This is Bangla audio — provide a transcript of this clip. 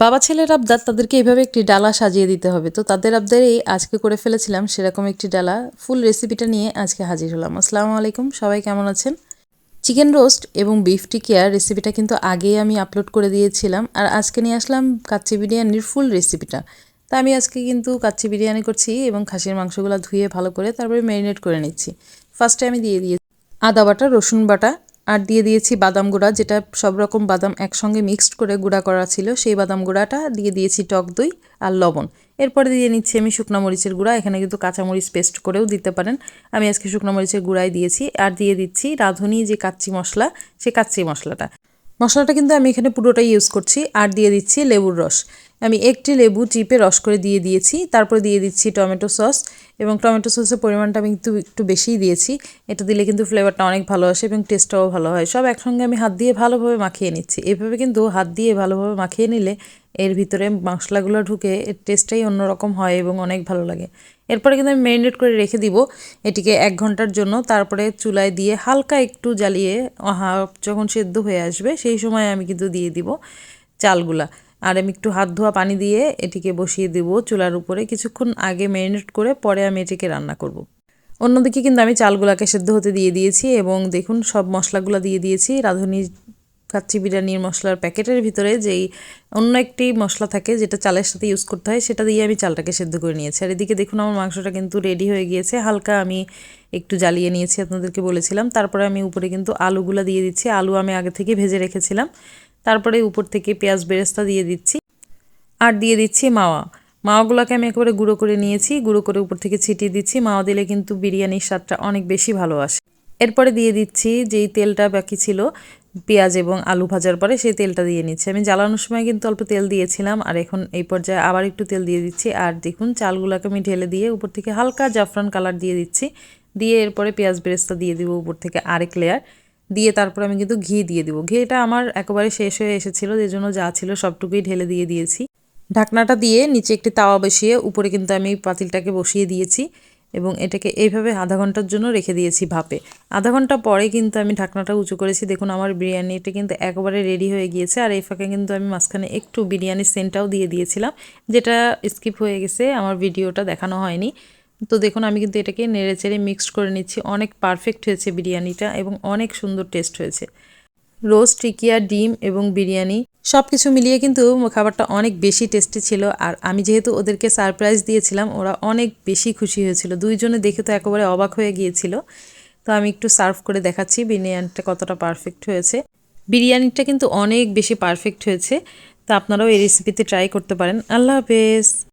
বাবা ছেলের আবদার তাদেরকে এইভাবে একটি ডালা সাজিয়ে দিতে হবে। তো তাদের আবদারেই আজকে করে ফেলেছিলাম সেরকম একটি ডালা। ফুল রেসিপিটা নিয়ে আজকে হাজির হলাম। আসসালামু আলাইকুম, সবাই কেমন আছেন? চিকেন রোস্ট এবং বিফ টিকিয়ার রেসিপিটা কিন্তু আগেই আমি আপলোড করে দিয়েছিলাম। আর আজকে নিয়ে আসলাম কাচ্চি বিরিয়ানির ফুল রেসিপিটা তা আমি আজকে কিন্তু কাচ্চি বিরিয়ানি করছি এবং খাসির মাংসগুলো ধুয়ে ভালো করে তারপরে ম্যারিনেট করে নিচ্ছি। ফার্স্টে আমি দিয়ে দিয়েছি আদা বাটা, রসুন বাটা আর দিয়ে দিয়েছি বাদাম গুঁড়া, যেটা সব রকম বাদাম একসঙ্গে মিক্সড করে গুঁড়া করা ছিল, সেই বাদাম গুঁড়াটা দিয়ে দিয়েছি টক দই আর লবণ। এরপরে দিয়ে নিচ্ছি আমি শুকনো মরিচের গুঁড়া, এখানে কিন্তু কাঁচামরিচ পেস্ট করেও দিতে পারেন। আমি আজকে শুকনো মরিচের গুঁড়াই দিয়েছি আর দিয়ে দিচ্ছি রাঁধুনি যে কাচ্চি মশলা, সে কাচ্চি মশলাটা। মশলাটা কিন্তু আমি এখানে পুরোটাই ইউজ করছি। আর দিয়ে দিচ্ছি লেবুর রস। আমি একটি লেবু চিপে রস করে দিয়ে দিয়েছি। তারপরে দিয়ে দিচ্ছি টমেটো সস এবং টমেটো সসের পরিমাণটা আমি কিন্তু একটু বেশিই দিয়েছি। এটা দিলে কিন্তু ফ্লেভারটা অনেক ভালো আসে এবং টেস্টটাও ভালো হয়। সব একসঙ্গে আমি হাত দিয়ে ভালোভাবে মাখিয়ে নিচ্ছি। এভাবে কিন্তু হাত দিয়ে ভালোভাবে মাখিয়ে নিলে এর ভিতরে মশলাগুলো ঢুকে এর টেস্টটাই অন্যরকম হয় এবং অনেক ভালো লাগে। এরপরে কিন্তু আমি ম্যারিনেট করে রেখে দিব। এটিকে এক ঘণ্টার জন্য। তারপরে চুলায় দিয়ে হালকা একটু জ্বালিয়ে যখন সেদ্ধ হয়ে আসবে, সেই সময় আমি কিন্তু দিয়ে দিব চালগুলা। আর আমি একটু হাত ধোয়া পানি দিয়ে এটিকে বসিয়ে দেব চুলার উপরে। কিছুক্ষণ আগে ম্যারিনেট করে পরে আমি এটিকে রান্না করব। অন্যদিকে কিন্তু আমি চালগুলাকে সেদ্ধ হতে দিয়ে দিয়েছি এবং দেখুন সব মশলাগুলো দিয়ে দিয়েছি। রাঁধুনি কাচ্চি বিরিয়ানির মশলার প্যাকেটের ভিতরে যেই অন্য একটি মশলা থাকে যেটা চালের সাথে ইউজ করতে হয়, সেটা দিয়ে আমি চালটাকে সেদ্ধ করে নিয়েছি। আর এদিকে দেখুন আমার মাংসটা কিন্তু রেডি হয়ে গিয়েছে। হালকা আমি একটু জ্বালিয়ে নিয়েছি, আপনাদেরকে বলেছিলাম। তারপরে আমি উপরে কিন্তু আলুগুলো দিয়ে দিচ্ছি। আলু আমি আগে থেকে ভেজে রেখেছিলাম। তারপরে উপর থেকে পেঁয়াজ বেরেস্তা দিয়ে দিচ্ছি। আর দিয়ে দিচ্ছি মাওয়া। মাওয়াগুলোকে আমি একেবারে গুঁড়ো করে নিয়েছি। গুঁড়ো করে উপর থেকে ছিটিয়ে দিচ্ছি। মাওয়া দিলে কিন্তু বিরিয়ানির স্বাদটা অনেক বেশি ভালো আসে। এরপরে দিয়ে দিচ্ছি যেই তেলটা বাকি ছিল পেঁয়াজ এবং আলু ভাজার পরে সেই তেলটা দিয়ে নিচ্ছি। আমি জ্বালানোর সময় কিন্তু অল্প তেল দিয়েছিলাম, আর এখন এই পর্যায়ে আবার একটু তেল দিয়ে দিচ্ছি। আর দেখুন, চালগুলোকে আমি ঢেলে দিয়ে উপর থেকে হালকা জাফরান কালার দিয়ে দিচ্ছি। দিয়ে এরপরে পেঁয়াজ বেরেস্তা দিয়ে দিব উপর থেকে আরেক লেয়ার দিয়ে তারপর আমি কিন্তু ঘি দিয়ে দিব। ঘিটা আমার একেবারে শেষ হয়ে এসেছিল, যে জন্য যা ছিল সবটুকুই ঢেলে দিয়ে দিয়েছি। ঢাকনাটা দিয়ে নিচে একটি তাওয়া বসিয়ে উপরে কিন্তু আমি পাতিলটাকে বসিয়ে দিয়েছি। এবং এটাকে এইভাবে আধা ঘণ্টার জন্য রেখে দিয়েছি ভাপে। আধা ঘণ্টা পরে কিন্তু আমি ঢাকনাটা উঁচু করেছি। দেখুন, আমার বিরিয়ানিটা কিন্তু একেবারে রেডি হয়ে গিয়েছে। আর এই ফাঁকে কিন্তু আমি মাঝখানে একটু বিরিয়ানির সেন্টটাও দিয়ে দিয়েছিলাম, যেটা স্কিপ হয়ে গেছে। আমার ভিডিওটা দেখানো হয়নি। তো দেখুন, আমি কিন্তু এটাকে নেড়ে চেড়ে মিক্সড করে নিচ্ছি। অনেক পারফেক্ট হয়েছে বিরিয়ানিটা এবং অনেক সুন্দর টেস্ট হয়েছে। রোজ টিকিয়া, ডিম এবং বিরিয়ানি সব কিছু মিলিয়ে কিন্তু খাবারটা অনেক বেশি টেস্টি ছিল। আর আমি যেহেতু ওদেরকে সারপ্রাইজ দিয়েছিলাম, ওরা অনেক বেশি খুশি হয়েছিল। দুইজনে দেখে তো একেবারে অবাক হয়ে গিয়েছিল। তো আমি একটু সার্ভ করে দেখাচ্ছি, বিরিয়ানিটা কতটা পারফেক্ট হয়েছে। বিরিয়ানিটা কিন্তু অনেক বেশি পারফেক্ট হয়েছে। তা আপনারাও এই রেসিপিতে ট্রাই করতে পারেন। আল্লাহ হাফেজ।